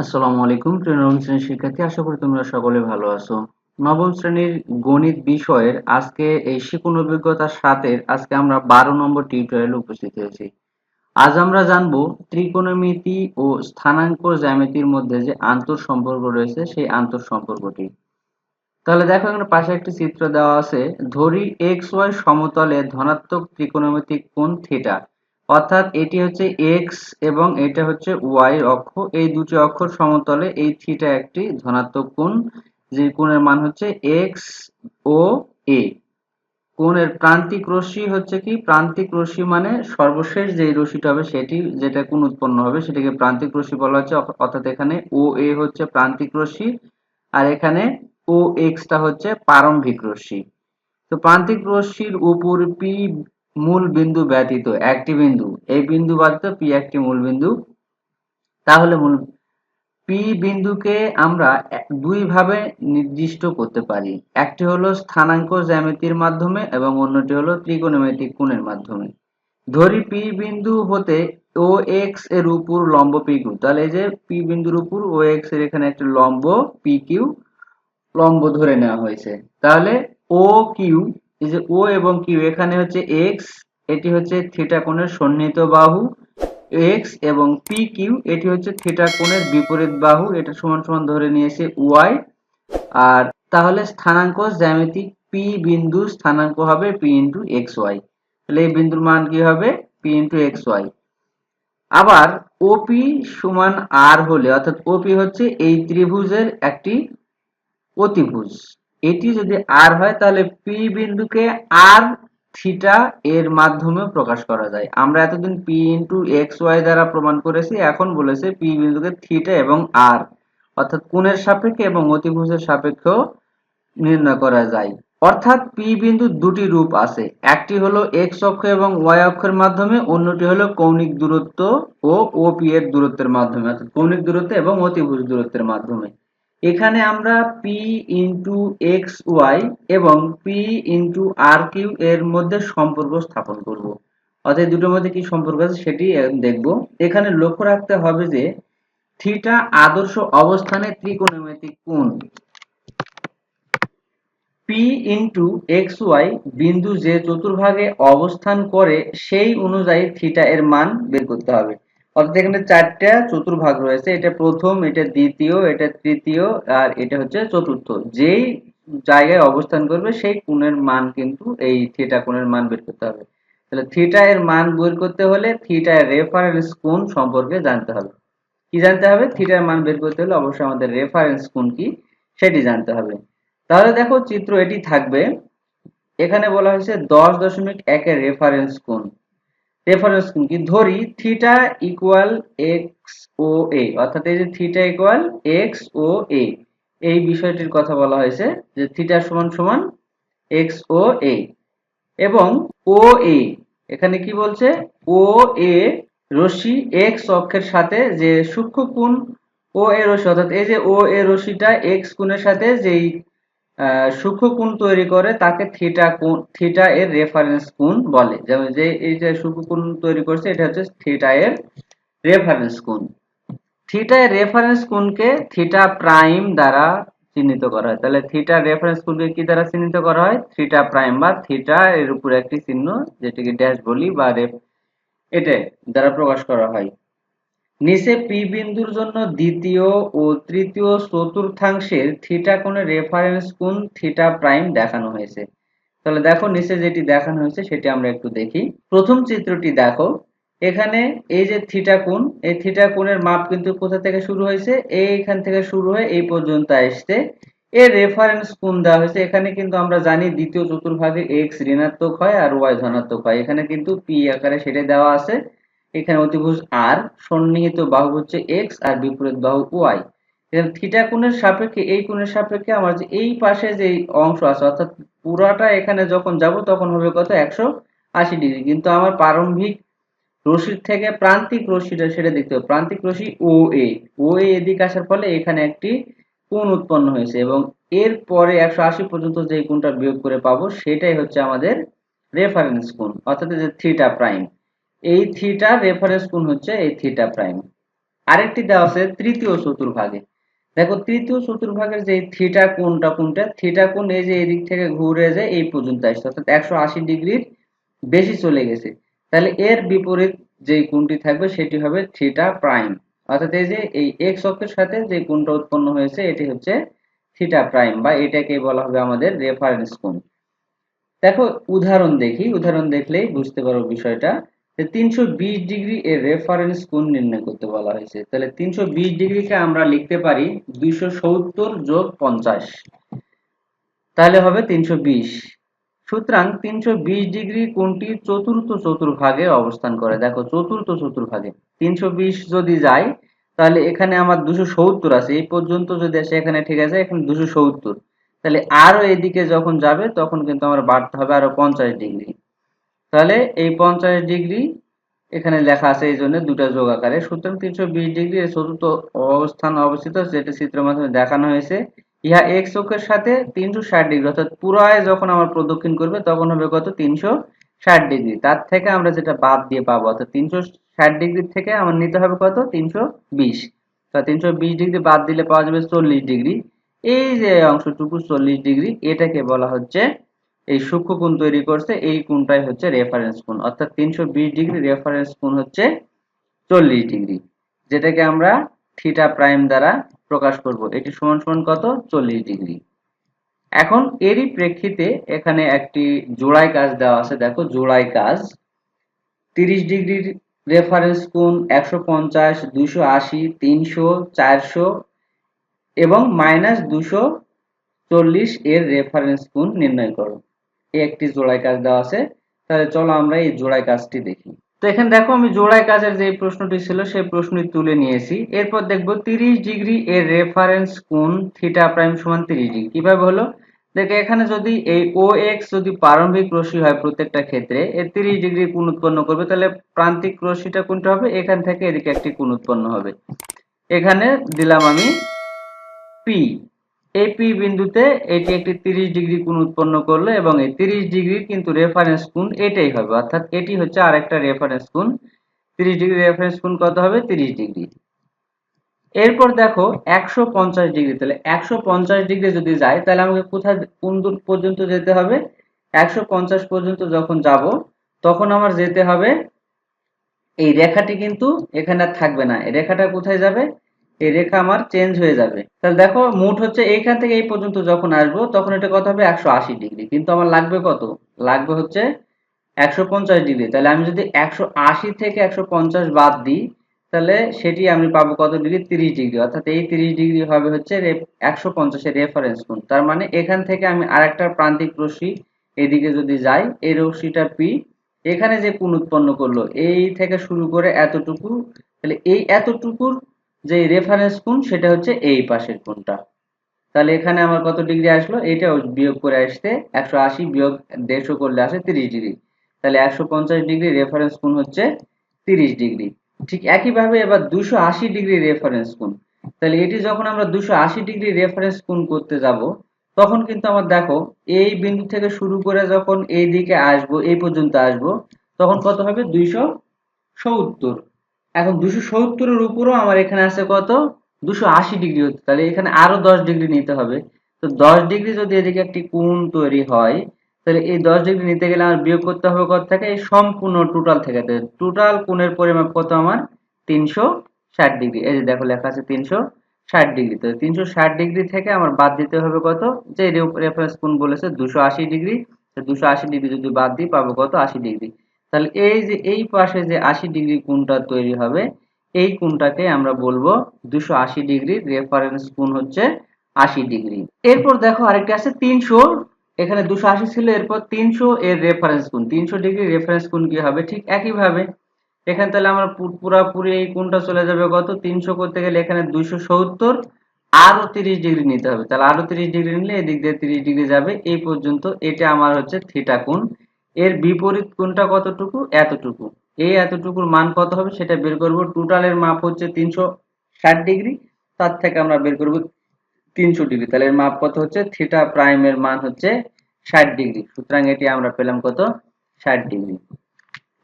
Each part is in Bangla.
আসসালামু আলাইকুম নবম শ্রেণির শিক্ষার্থী। আশা করি তোমরা সকলে ভালো আছো। নবম শ্রেণির গণিত বিষয়ের আজকে এই শিকুন অভিজ্ঞতার সাথে আজকে আমরা বারো নম্বর টিউটোরিয়ালে উপস্থিত হয়েছি। আজ আমরা জানব ত্রিকোণমিতি ও স্থানাঙ্ক জ্যামিতির মধ্যে যে আন্তর সম্পর্ক রয়েছে, সেই আন্তর সম্পর্কটি। তাহলে দেখো, এখানে পাশে একটি চিত্র দেওয়া আছে। ধরি এক্স ওয়াই সমতলে ধনাত্মক ত্রিকোণমিতিক কোণ থিটা অর্থাৎ এটি হচ্ছে এক্স এবং এটা হচ্ছে ওয়াই অক্ষ। এই দুটি অক্ষর সমতলে এই থিটা একটি ধনাত্মক কোণ, যে কোণের মান হচ্ছে এক্স ও এ কোণের প্রান্তিক রশ্মি হচ্ছে কি? প্রান্তিক রশ্মি মানে সর্বশেষ যে রশ্মিটা হবে সেটি, যেটা কোন উৎপন্ন হবে সেটাকে প্রান্তিক রশ্মি বলা হচ্ছে। অর্থাৎ এখানে ও এ হচ্ছে প্রান্তিক রশ্মি আর এখানে ও এক্সটা হচ্ছে প্রারম্ভিক রশ্মি। তো প্রান্তিক রশ্মির উপর পি মূল বিন্দু ব্যতীত একটি বিন্দু। এই বিন্দু ব্যতীত পি একটি মূল বিন্দু। তাহলে মূল পি বিন্দুকে আমরা দুই ভাবে নির্দিষ্ট করতে পারি। একটি হলো স্থানাঙ্ক জ্যামিতির মাধ্যমে এবং অন্যটি হলো ত্রিকোণমিতিক কোণের মাধ্যমে। ধরি পি বিন্দু হতে ও এক্সের উপর লম্ব পি কিউ। তাহলে এই যে পি বিন্দুর উপর ও এক্সের এখানে একটা লম্ব পি কিউ লম্ব ধরে নেওয়া হয়েছে। তাহলে ও কিউ এই যে ও এবং কিউ এখানে হচ্ছে এক্স এটি হচ্ছে থিটা কোণের সন্নিহিত বাহু। এক্স এবং পি কিউ এটি হচ্ছে থিটা কোণের বিপরীত বাহু। এটা সমান সমান ধরে নিয়েছে ওয়াই আর তাহলে স্থানাঙ্ক জ্যামিতিক পি বিন্দু স্থানাঙ্ক হবে পি ইন্টু এক্স ওয়াই তাহলে এই বিন্দুর মান কি হবে? পি ইন্টু এক্স ওয়াই আবার ওপি সমান আর হলে, অর্থাৎ ওপি হচ্ছে এই ত্রিভুজের একটি অতিভুজ। এটি যদি আর হয়, তাহলে পি বিন্দুকে আর থিটা এর মাধ্যমে প্রকাশ করা যায়। আমরা এতদিন পি ইন্টু এক্স ওয়াই দ্বারা প্রমাণ করেছি, এখন বলেছে পি বিন্দুকে থিটা এবং আর অর্থাৎ কোণের সাপেক্ষে এবং অতিভুজের সাপেক্ষেও নির্ণয় করা যায়। অর্থাৎ পি বিন্দুর দুটি রূপ আছে, একটি হলো এক্স অক্ষ এবং ওয়াই অক্ষের মাধ্যমে, অন্যটি হলো কৌণিক দূরত্ব ও ও পি এর দূরত্বের মাধ্যমে, অর্থাৎ কৌণিক দূরত্ব এবং অতিভুজ দূরত্বের মাধ্যমে। এখানে আমরা পি ইন্টু এক্স ওয়াই এবং পি ইন্টু আর কিউ এর মধ্যে সম্পর্ক স্থাপন করব। অর্থাৎ দুটোর মধ্যে কি সম্পর্ক আছে সেটি দেখব। এখানে লক্ষ্য রাখতে হবে যে থিটা আদর্শ অবস্থানে ত্রিকোণমিতিক কোণ। পি ইন্টু এক্স ওয়াই বিন্দু যে চতুর্ভাগে অবস্থান করে সেই অনুযায়ী থিটা এর মান বের করতে হবে। অর্থাৎ এখানে চারটা চতুর্ভাগ রয়েছে। এটা প্রথম, এটা দ্বিতীয়, এটা তৃতীয়, আর এটা হচ্ছে চতুর্থ। যেই জায়গায় অবস্থান করবে, সেই কোণের মান কিন্তু এই থিটা কোণের মান বের করতে হবে। তাহলে থিটা এর মান বের করতে হলে থিটা এর রেফারেন্স কোণ সম্পর্কে জানতে হবে। কি জানতে হবে? থিটার মান বের করতে হলে অবশ্যই আমাদের রেফারেন্স কোণ কি, সেটি জানতে হবে। তাহলে দেখো চিত্র এটি থাকবে। এখানে বলা হয়েছে দশ দশমিক একের রেফারেন্স কোণ। রেফারেন্স কোণ কি? ধরি theta equal X O A অর্থাৎ এই যে theta equal X O A এই বিষয়টির কথা বলা হয়েছে যে থিটা সমান সমান এক্স ও এ এবং ও এ এখানে কি বলছে? ও এ রশ্মি এক্স অক্ষের সাথে যে সূক্ষ্ম কোণ ও এ রশ্মি, অর্থাৎ এই যে ও এ রশ্মিটা এক্স কোণের সাথে যেই সূক্ষ্ম কোণ তৈরি করে তাকে থিটা কোণ থিটা এর রেফারেন্স কোণ বলে। যেমন যে, এই যে সূক্ষ্ম কোণ তৈরি করছে, এটা হচ্ছে থিটা এর রেফারেন্স কোণ। থিটা এর রেফারেন্স কোণকে থিটা প্রাইম দ্বারা চিহ্নিত করা হয়। তাহলে থিটা রেফারেন্স কোণকে কি দ্বারা চিহ্নিত করা হয়? থিটা প্রাইম বা থিটা এর উপর একটি চিহ্ন, যেটিকে ড্যাশ বলি বা রেফ এটা দ্বারা প্রকাশ করা হয়। নিচে পি বিন্দুর জন্য দ্বিতীয় ও তৃতীয় চতুর্থাংশের থিটা কোণের রেফারেন্স কোণ থিটা প্রাইম দেখানো হয়েছে। তাহলে দেখো নিচে যেটি দেখানো হয়েছে সেটি আমরা একটু দেখি। প্রথম চিত্রটি দেখো। এখানে এই যে থিটা কোণ, এই থিটা কোণের মাপ কিন্তু কোথা থেকে শুরু হয়েছে? এইখান থেকে শুরু হয়ে এই পর্যন্ত আসছে। এর রেফারেন্স কোণ দেওয়া হয়েছে। এখানে কিন্তু আমরা জানি দ্বিতীয় চতুর্ভাগে এক্স ঋণাত্মক হয় আর ওয়াই ধনাত্মক হয়। এখানে কিন্তু পি আকারে সেটাই দেওয়া আছে। এখানে অতিভুজ আর সন্নিহিত বাহু হচ্ছে এক্স আর বিপরীত বাহু ওয়াই এখানে থিটা কোণের সাপেক্ষে, এই কোণের সাপেক্ষে আমার যে এই পাশে যে অংশ আছে, অর্থাৎ পুরাটা এখানে যখন যাব তখন হবে কত? একশো আশি ডিগ্রি। কিন্তু আমার প্রারম্ভিক রশির থেকে প্রান্তিক রশিটা সেটা দেখতে হবে। প্রান্তিক রশি ও এ ও এদিকে আসার ফলে এখানে একটি কোণ উৎপন্ন হয়েছে এবং এর পরে একশো আশি পর্যন্ত যে কোণটা বিয়োগ করে পাবো, সেটাই হচ্ছে আমাদের রেফারেন্স কোণ, অর্থাৎ যে থিটা প্রাইম এই থিটা রেফারেন্স কোণ হচ্ছে এই থিটা প্রাইম আরেকটি দেওয়া আছে তৃতীয় চতুর্ভাগে। দেখো তৃতীয় চতুর্ভাগের যে থিটা কোণটা কোনটা থিটা কোণ এই যে এদিক থেকে ঘুরে যে এই পর্যন্ত আসছে। অর্থাৎ একশো আশি ডিগ্রির বেশি চলে গেছে। তাহলে এর বিপরীত যে কোণটি থাকবে সেটি হবে থিটা প্রাইম অর্থাৎ এই যে এই এক্স অক্ষের সাথে যে কোণটা উৎপন্ন হয়েছে, এটি হচ্ছে থিটা প্রাইম বা এটাকে বলা হবে আমাদের রেফারেন্স কোণ। দেখো উদাহরণ দেখি, উদাহরণ দেখলেই বুঝতে পারো বিষয়টা। তিনশো বিশ ডিগ্রি এর রেফারেন্স কোণ নির্ণয় করতে বলা হয়েছে। তাহলে তিনশো বিশ ডিগ্রিকে আমরা লিখতে পারি দুইশো সত্তর যোগ পঞ্চাশ। তাহলে হবে তিনশো বিশ। সুতরাং তিনশো বিশ ডিগ্রি কোণটি চতুর্থ চতুর্ভাগে অবস্থান করে। দেখো, চতুর্থ চতুর্ভাগে। তিনশো বিশ যদি যায়, তাহলে এখানে আমার দুশো সত্তর আছে। এই পর্যন্ত যদি আসে, এখানে ঠিক আছে, এখানে দুশো সত্তর। তাহলে আরও এদিকে যখন যাবে, তখন কিন্তু আমার বাড়তে হবে আরও পঞ্চাশ ডিগ্রি। তাহলে এই পঞ্চাশ ডিগ্রি এখানে লেখা আছে এই জন্য দুটা যোগ আকারে। সুতরাং তিনশো বিশ ডিগ্রি চতুর্থ অবস্থান অবস্থিত, যেটা চিত্রের মাধ্যমে দেখানো হয়েছে। ইহা এক্স অক্ষের সাথে তিনশো ষাট ডিগ্রি, অর্থাৎ পুরায় যখন আমার প্রদক্ষিণ করবে, তখন হবে কত? তিনশো ষাট ডিগ্রি। তার থেকে আমরা যেটা বাদ দিয়ে পাবো, অর্থাৎ তিনশো ষাট ডিগ্রি থেকে আমার নিতে হবে কত? তিনশো বিশ। তা তিনশো বিশ ডিগ্রি বাদ দিলে পাওয়া যাবে চল্লিশ ডিগ্রি। এই যে অংশটুকু চল্লিশ ডিগ্রি, এটাকে বলা হচ্ছে এই সূক্ষ্ম কোণ তৈরি করছে, এই কোণটাই হচ্ছে রেফারেন্স কোণ। অর্থাৎ তিনশো বিশ ডিগ্রি রেফারেন্স কোণ হচ্ছে চল্লিশ ডিগ্রি, যেটাকে আমরা থিটা প্রাইম দ্বারা প্রকাশ করব। এটি সমান সমান কত? চল্লিশ ডিগ্রি। এখন এরই প্রেক্ষিতে এখানে একটি জোড়াই কাজ দেওয়া আছে। দেখো, জোড়াই কাজ। তিরিশ ডিগ্রির রেফারেন্স কোণ একশো পঞ্চাশ, দুইশো আশি, তিনশো, চারশো এবং মাইনাস দুশো চল্লিশ এর রেফারেন্স কোণ নির্ণয় করো। একটি জোড়াই কাজ দেওয়া আছে। তাহলে চলো আমরা এই জোড়াই কাজটি দেখি। তো এখানে দেখো, আমি জোড়াই কাজের যে প্রশ্নটি ছিল, সেই প্রশ্নটি তুলে নিয়েছি। এরপর দেখব, তিরিশ ডিগ্রি এর রেফারেন্স কোণ থিটা প্রাইম সমান তিরিশ ডিগ্রি। কীভাবে হলো? দেখো, এখানে যদি এই ও এক্স যদি প্রারম্ভিক রশ্মি হয় প্রত্যেকটা ক্ষেত্রে, এর তিরিশ ডিগ্রি কোণ উৎপন্ন করবে। তাহলে প্রান্তিক রশ্মিটা কোনটা হবে? এখান থেকে এদিকে একটি কোণ উৎপন্ন হবে। এখানে দিলাম আমি পি এই পি বিন্দুতে এটি একটি 30 ডিগ্রি কোণ উৎপন্ন করল এবং এই 30 ডিগ্রির কিন্তু রেফারেন্স কোণ এটাই হবে। অর্থাৎ এটি হচ্ছে আরেকটা রেফারেন্স কোণ। 30 ডিগ্রি রেফারেন্স কোণ কত হবে? 30 ডিগ্রি। এরপর দেখো 150 ডিগ্রি। তাহলে 150 ডিগ্রি যদি যায়, তাহলে আমাকে কোথায় কোন দূর পর্যন্ত যেতে হবে? 150 পর্যন্ত যখন যাব, তখন আমার যেতে হবে, এই রেখাটি কিন্তু এখানে থাকবে না। এই রেখাটা কোথায় যাবে? এই রেখা আমার চেঞ্জ হয়ে যাবে। তাহলে দেখো, মোট হচ্ছে এইখান থেকে এই পর্যন্ত যখন আসব, তখন এটা কত হবে? একশো আশি ডিগ্রি। কিন্তু আমার লাগবে কত? লাগবে হচ্ছে একশো পঞ্চাশ ডিগ্রি। তাহলে আমি যদি একশো আশি থেকে একশো পঞ্চাশ বাদ দিই, তাহলে সেটি আমি পাবো কত ডিগ্রি? তিরিশ ডিগ্রি। অর্থাৎ এই তিরিশ ডিগ্রি হবে হচ্ছে একশো পঞ্চাশের রেফারেন্স কোণ। তার মানে এখান থেকে আমি আরেকটা প্রান্তিক রশ্মি এদিকে যদি যাই, এই রশ্মিটা পি এখানে যে কোণ উৎপন্ন করল, এই থেকে শুরু করে এতটুকু, তাহলে এই এতটুকুর যে রেফারেন্স কোণ, সেটা হচ্ছে এই পাশের কোণটা। তাহলে এখানে আমার কত ডিগ্রি আসলো? এটা বিয়োগ করে আসতে একশো আশি বিয়োগ দেড়শো করলে আসে তিরিশ ডিগ্রি তাহলে একশো পঞ্চাশ ডিগ্রি রেফারেন্স কোণ হচ্ছে তিরিশ ডিগ্রি ঠিক একইভাবে এবার দুশো আশি ডিগ্রি রেফারেন্স কোণ। তাহলে এটি যখন আমরা দুশো আশি ডিগ্রি রেফারেন্স কোণ করতে যাব, তখন কিন্তু আমার দেখো, এই বিন্দু থেকে শুরু করে যখন এই দিকে আসব, এই পর্যন্ত আসব, তখন কত হবে? দুইশো সত্তর। এখন দুশো সত্তরের উপরও আমার এখানে আছে কত? দুশো আশি ডিগ্রি হচ্ছে। তাহলে এখানে আরও দশ ডিগ্রি নিতে হবে। তো দশ ডিগ্রি যদি এদিকে একটি কোণ তৈরি হয়, তাহলে এই দশ ডিগ্রি নিতে গেলে আমার বিয়োগ করতে হবে কত থেকে? এই সম্পূর্ণ টোটাল থেকে। টোটাল কোণের পরিমাপ কত আমার? তিনশো ষাট ডিগ্রি। এই যে দেখো লেখা আছে তিনশো ষাট ডিগ্রি। তো তিনশো ষাট ডিগ্রি থেকে আমার বাদ দিতে হবে কত? যে রেফারেন্স কোণ বলেছে, দুশো আশি ডিগ্রি। দুশো আশি ডিগ্রি যদি বাদ দিই, পাবো কত? আশি ডিগ্রি। তাহলে এই যে, এই পাশে যে আশি ডিগ্রি কোণটা তৈরি হবে, এই কোণটাকে আমরা বলব দুশো আশি ডিগ্রি রেফারেন্স কোণ হচ্ছে আশি ডিগ্রি। এরপর দেখো আরেকটা আছে তিনশো, এখানে দুশো আশি ছিল, এরপর তিনশো এর রেফারেন্স কোণ। তিনশো ডিগ্রি রেফারেন্স কোণ কি হবে? ঠিক একইভাবে। এখানে তাহলে আমরা পুরাপুরি এই কোণটা চলে যাবে কত? তিনশো করতে গেলে এখানে দুইশো সত্তর আরও তিরিশ ডিগ্রি নিতে হবে। তাহলে আরও তিরিশ ডিগ্রি নিলে এদিক দিয়ে তিরিশ ডিগ্রি যাবে। এই পর্যন্ত এটা আমার হচ্ছে থিটা কোণ। এর বিপরীত কোনটা কতটুকু? এতটুকু। এই এতটুকুর মান কত হবে সেটা বের করব। টোটালের মাপ হচ্ছে তিনশো ষাট ডিগ্রি। তার থেকে আমরা বের করব তিনশো ডিগ্রি। তাহলে এর মাপ কত হচ্ছে? থিটা প্রাইমের মান হচ্ছে ষাট ডিগ্রি। সুতরাং এটি আমরা পেলাম কত? ষাট ডিগ্রি।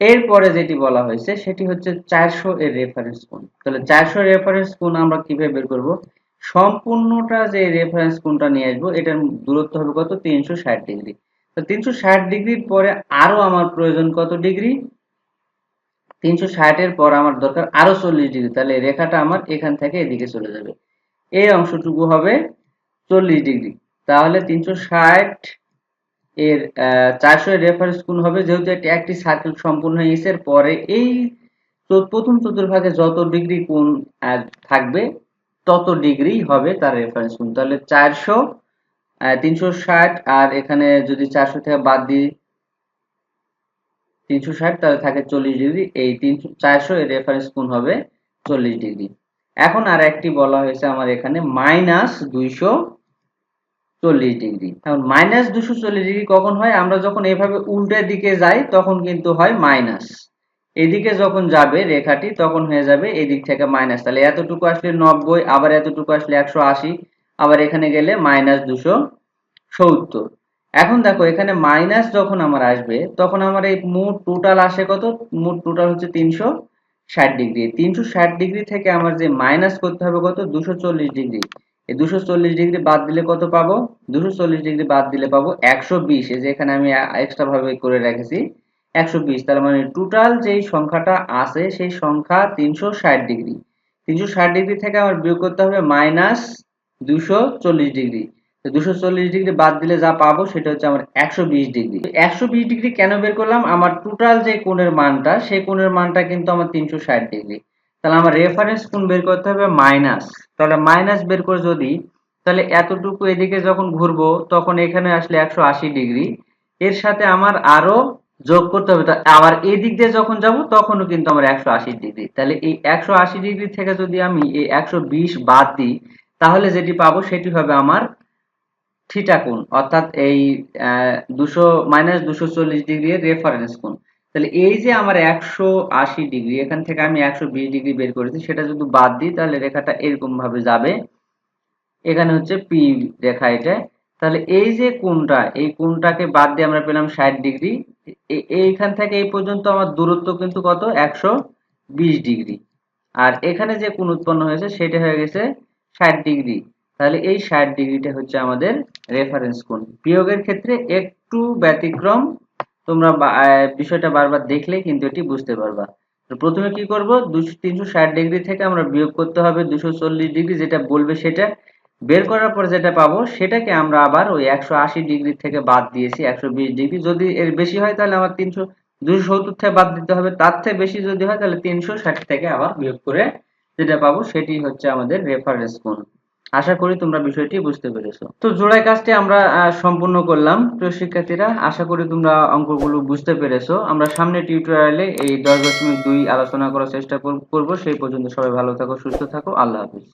এরপরে যেটি বলা হয়েছে সেটি হচ্ছে চারশো এর রেফারেন্স কোণ। তাহলে চারশো রেফারেন্স কোণ আমরা কীভাবে বের করব? সম্পূর্ণটা যে রেফারেন্স কোণটা নিয়ে আসব, এটার দূরত্ব হবে কত? তিনশো ষাট ডিগ্রি। তো তিনশো ষাট ডিগ্রির পরে আরও আমার প্রয়োজন কত ডিগ্রি? তিনশো ষাটের পর আমার দরকার আরও চল্লিশ ডিগ্রি, তাহলে রেখাটা আমার এখান থেকে এদিকে চলে যাবে। এই অংশটুকু হবে চল্লিশ ডিগ্রি, তাহলে তিনশো ষাট এর চারশো এর রেফারেন্স কোণ হবে? যেহেতু একটি একটি সার্কেল সম্পূর্ণ হয়ে গেছে, এর পরে এই প্রথম চতুর্ভাগে যত ডিগ্রি কোণ থাকবে, তত ডিগ্রি হবে তার রেফারেন্স কোণ। তাহলে চারশো তিনশো ষাট, আর এখানে যদি চারশো থেকে বাদ দিই, তিনশো ষাট, তাহলে থাকে চল্লিশ ডিগ্রি। এই তিনশো, চারশো এর রেফারেন্স কোণ হবে চল্লিশ ডিগ্রি। এখন আর একটি বলা হয়েছে আমার এখানে মাইনাস দুইশো চল্লিশ ডিগ্রি। এখন মাইনাস দুশো চল্লিশ ডিগ্রি কখন হয়? আমরা যখন এভাবে উল্টা দিকে যাই, তখন কিন্তু হয় মাইনাস এদিকে যখন যাবে রেখাটি, তখন হয়ে যাবে এদিক থেকে মাইনাস তাহলে এতটুকু আসলে নব্বই, আবার এতটুকু আসলে একশো আশি। আবার এখানে গেলে মাইনাস দুশো সত্তর। এখন দেখো, এখানে মাইনাস যখন আমার আসবে, তখন আমার এই মোট টোটাল আসে কত? মোট টোটাল হচ্ছে তিনশো ষাট ডিগ্রি তিনশো ষাট ডিগ্রি থেকে আমার যে মাইনাস করতে হবে কত? দুশো চল্লিশ ডিগ্রি এই দুশো চল্লিশ ডিগ্রি বাদ দিলে কত পাবো? দুশো চল্লিশ ডিগ্রি বাদ দিলে পাবো একশো বিশ। এই যে এখানে আমি এক্সট্রা ভাবে করে রেখেছি, একশো বিশ। তার মানে টোটাল যেই সংখ্যাটা আছে, সেই সংখ্যা তিনশো ষাট ডিগ্রি তিনশো ষাট ডিগ্রি থেকে আমার বিয়োগ করতে হবে মাইনাস দুশো চল্লিশ ডিগ্রি। দুশো চল্লিশ ডিগ্রি বাদ দিলে যা পাবো সেটা হচ্ছে আমার একশো বিশ ডিগ্রি। একশো বিশ ডিগ্রি কেন বের করলাম? আমার টোটাল যে কোণের মানটা, সেই কোণের মানটা কিন্তু আমার তিনশো ষাট ডিগ্রি। তাহলে আমার রেফারেন্স কোণ বের করতে হবে মাইনাস তাহলে মাইনাস বের করে যদি, তাহলে এতটুকু এদিকে যখন ঘুরবো, তখন এখানে আসলে একশো আশি ডিগ্রি। এর সাথে আমার আরও যোগ করতে হবে। আবার এই দিক দিয়ে যখন যাব, তখনও কিন্তু আমার একশো আশি ডিগ্রি। তাহলে এই একশো আশি ডিগ্রি থেকে যদি আমি এই একশো বিশ বাদ দিই তাহলে যেটি পাবো সেটি হবে আমার থিটা কোণ, অর্থাৎ এই দুশো মাইনাস দুশো চল্লিশ ডিগ্রি রেফারেন্স কোণ। তাহলে এই যে আমার একশো আশি ডিগ্রি এখান থেকে আমি একশো বিশ ডিগ্রি বের করেছি, সেটা যদি বাদ দিই, তাহলে রেখাটা এরকম ভাবে যাবে। এখানে হচ্ছে পি রেখা এটা। তাহলে এই যে কোণটা, এই কোণটাকে বাদ দিয়ে আমরা পেলাম ষাট ডিগ্রি এইখান থেকে এই পর্যন্ত আমার দূরত্ব কিন্তু কত? একশো বিশ ডিগ্রি আর এখানে যে কোণ উৎপন্ন হয়েছে, সেটা হয়ে গেছে ষাট ডিগ্রি। তাহলে এই ষাট ডিগ্রিটা হচ্ছে আমাদের রেফারেন্স কোণ। বিয়োগের ক্ষেত্রে একটু ব্যতিক্রম, তোমরা বিষয়টা বারবার দেখলে কিন্তু এটি বুঝতে পারবা। প্রথমে কি করব? দুশো, তিনশো ষাট ডিগ্রি থেকে আমরা বিয়োগ করতে হবে দুশো চল্লিশ ডিগ্রি, যেটা বলবে সেটা। বের করার পর যেটা পাবো, সেটাকে আমরা আবার ওই একশো আশি ডিগ্রি থেকে বাদ দিয়েছি, একশো বিশ ডিগ্রি। যদি এর বেশি হয় তাহলে আমার তিনশো, দুশো সত্তর থেকে বাদ দিতে হবে। তার থেকে বেশি যদি হয় তাহলে তিনশো ষাট থেকে আবার বিয়োগ করে যেটা পাবো সেটি হচ্ছে আমাদের রেফারেন্স কোণ। আশা করি তোমরা বিষয়টি বুঝতে পেরেছ। তো জোড়ায় কাজটি আমরা সম্পূর্ণ করলাম। প্রিয় শিক্ষার্থীরা, আশা করি তোমরা অঙ্কগুলো বুঝতে পেরেছ। আমরা সামনে টিউটোরিয়ালে এই দশ দশমিক দুই আলোচনা করার চেষ্টা করব। সেই পর্যন্ত সবাই ভালো থাকো, সুস্থ থাকো। আল্লাহ হাফিজ।